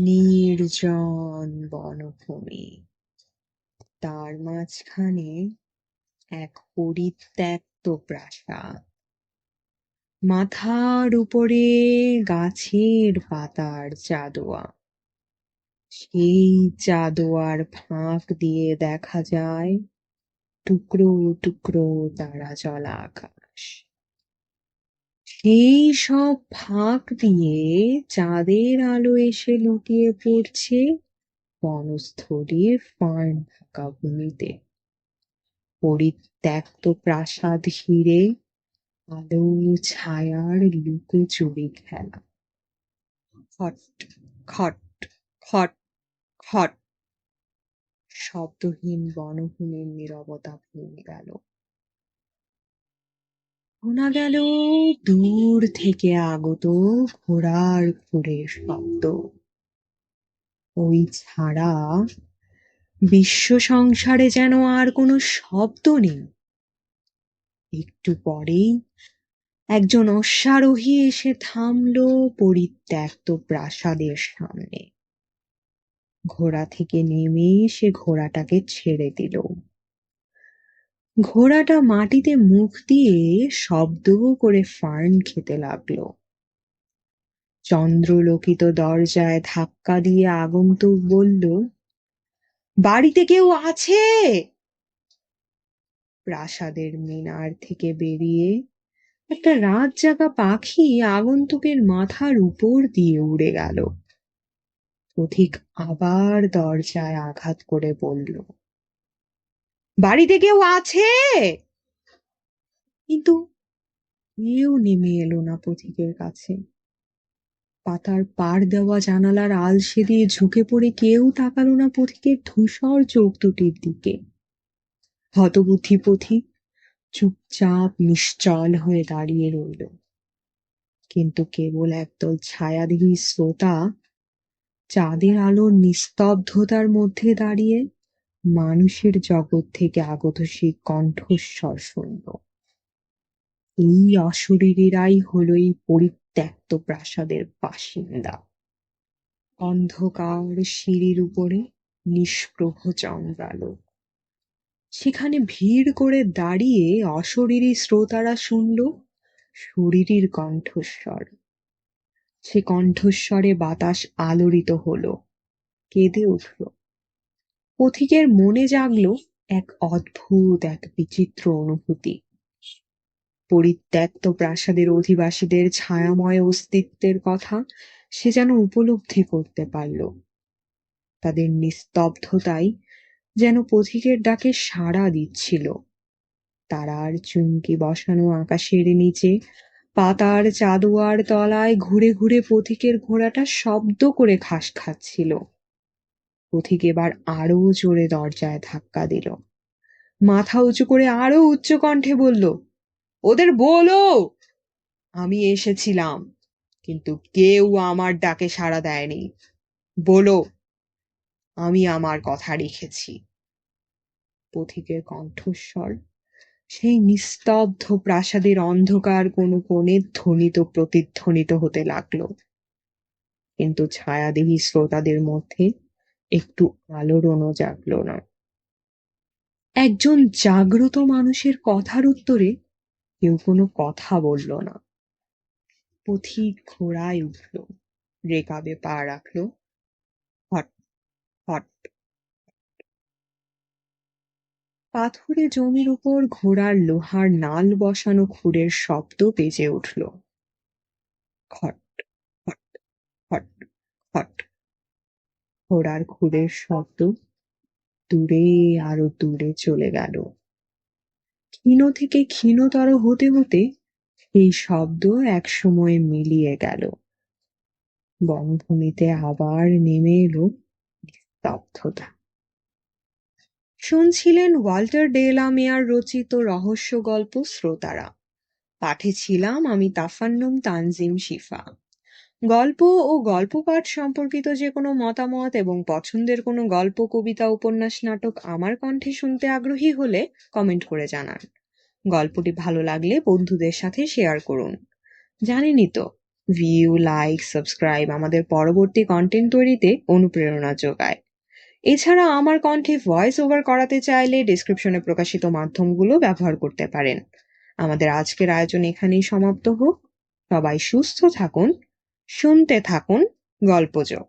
নির্জন বনভূমি। তার মাঝখানে এক পরিত্যক্ত প্রাসাদ। মাথার উপরে গাছের পাতার চাদোয়া সেই চাদোয়ার ফাঁক দিয়ে দেখা যায় টুকরো টুকরো তারা চলা আকাশ সেই সব ফাঁক দিয়ে চাঁদের আলো এসে লুটিয়ে পড়ছে বনস্থলীর ফার্ন ফাঁকা ভূমিতে পরিত্যক্ত প্রাসাদ ঘিরে আলো ছায়ার লুকোচুরি খেলা। খট খট খট খট। শব্দহীন বনভূমির নীরবতা ভেঙে গেল। শোনা গেল দূর থেকে আগত ঘোড়ার খুরের শব্দ। ওই ছাড়া বিশ্ব সংসারে যেন আর কোনো শব্দ নেই। একটু পরেই একজন অশ্বারোহী এসে থামল পরিত্যক্ত প্রাসাদের সামনে। ঘোড়া থেকে নেমে সে ঘোড়াটাকে ছেড়ে দিল। ঘোড়াটা মাটিতে মুখ দিয়ে শব্দ করে ফার্ন খেতে লাগল। চন্দ্রলোকিত দরজায় ধাক্কা দিয়ে আগন্তুক বলল, বাড়িতে কেউ আছে? প্রাসাদের মিনার থেকে বেরিয়ে একটা রাত জাগা পাখি আগন্তুকের মাথার উপর দিয়ে উড়ে গেল। পথিক আবার দরজায় আঘাত করে বলল বাড়িতে কেউ আছে? কিন্তু কেউ নেমে এলো না পথিকের কাছে। পাতার পাড় দেওয়া জানালার আলসে দিয়ে ঝুঁকে পড়ে কেউ তাকালো না পথিকের ধূসর চোখ দুটির দিকে। হতবুদ্ধি পথিক চুপচাপ নিশ্চল হয়ে দাঁড়িয়ে রইল। কিন্তু কেবল একদল ছায়াদেহী শ্রোতা, চাঁদের আলোর নিস্তব্ধতার মধ্যে দাঁড়িয়ে মানুষের জগৎ থেকে আগত সেই কণ্ঠস্বর শুনল। এই অশরীরীরাই হলো এই পরিত্যক্ত প্রাসাদের বাসিন্দা। অন্ধকার সিঁড়ির উপরে নিষ্প্রভ চন্দ্রালোক সেখানে ভিড় করে দাঁড়িয়ে অশরীরী শ্রোতারা শুনল শরীরীর কণ্ঠস্বর। সে কণ্ঠস্বরে বাতাস আলোড়িত হলো, কেঁদে উঠল। পথিকের মনে জাগল এক অদ্ভুত, এক বিচিত্র অনুভূতি। পরিত্যক্ত প্রাসাদের অধিবাসীদের ছায়াময় অস্তিত্বের কথা সে যেন উপলব্ধি করতে পারল। তাদের নিস্তব্ধতাই যেন পথিকের ডাকে সাড়া দিচ্ছিল। তারার চুমকি বসানো আকাশের নিচে, পাতার চাদোয়ার তলায় ঘুরে ঘুরে পথিকের ঘোড়াটা শব্দ করে ঘাস খাচ্ছিল। পথিক এবার আরও জোরে দরজায় ধাক্কা দিল। মাথা উঁচু করে আরও উচ্চ কণ্ঠে বলল, ওদের বলো, আমি এসেছিলাম, কিন্তু কেউ আমার ডাকে সাড়া দেয়নি। বলো, আমি আমার কথা রেখেছি। পথিকের কণ্ঠস্বর, সেই নিস্তব্ধ প্রাসাদের অন্ধকার কোনো কোণে ধ্বনিত প্রতিধ্বনিত হতে লাগল। কিন্তু ছায়াদেহী শ্রোতাদের মধ্যে একটু আলোড়নও জাগলো না। একজন জাগ্রত মানুষের কথার উত্তরে কেউ কোনো কথা বলল না। পথিক ঘোড়ায় উঠল, রেকাবে পা রাখল। হট হট পাথুরে জমির উপর ঘোড়ার লোহার নাল বসানো খুরের শব্দ বেজে উঠল। খট খট খট খট ঘোড়ার খুরের শব্দ দূরে আরও দূরে চলে গেল। ক্ষীণ থেকে ক্ষীণতর হতে হতে সেই শব্দ একসময় মিলিয়ে গেল। বনভূমিতে আবার নেমে এলো নিস্তব্ধতা। শুনছিলেন ওয়াল্টার ডেলা মেয়ার রচিত রহস্য গল্প শ্রোতারা। পাঠে ছিলাম আমি তাফান্নুম তানজিম শিফা। গল্প ও গল্প পাঠ সম্পর্কিত যে কোনো মতামত এবং পছন্দের কোনো গল্প, কবিতা, উপন্যাস, নাটক আমার কণ্ঠে শুনতে আগ্রহী হলে কমেন্ট করে জানান। গল্পটি ভালো লাগলে বন্ধুদের সাথে শেয়ার করুন। জানেনই তো ভিউ লাইক সাবস্ক্রাইব আমাদের পরবর্তী কন্টেন্ট তৈরিতে অনুপ্রেরণা যোগায়। এছাড়া আমার কণ্ঠে ভয়েস ওভার করাতে চাইলে ডিসক্রিপশনে প্রকাশিত মাধ্যমগুলো ব্যবহার করতে পারেন। আমাদের আজকের আয়োজন এখানেই সমাপ্ত হোক। সবাই সুস্থ থাকুন শুনতে থাকুন গল্পযোগ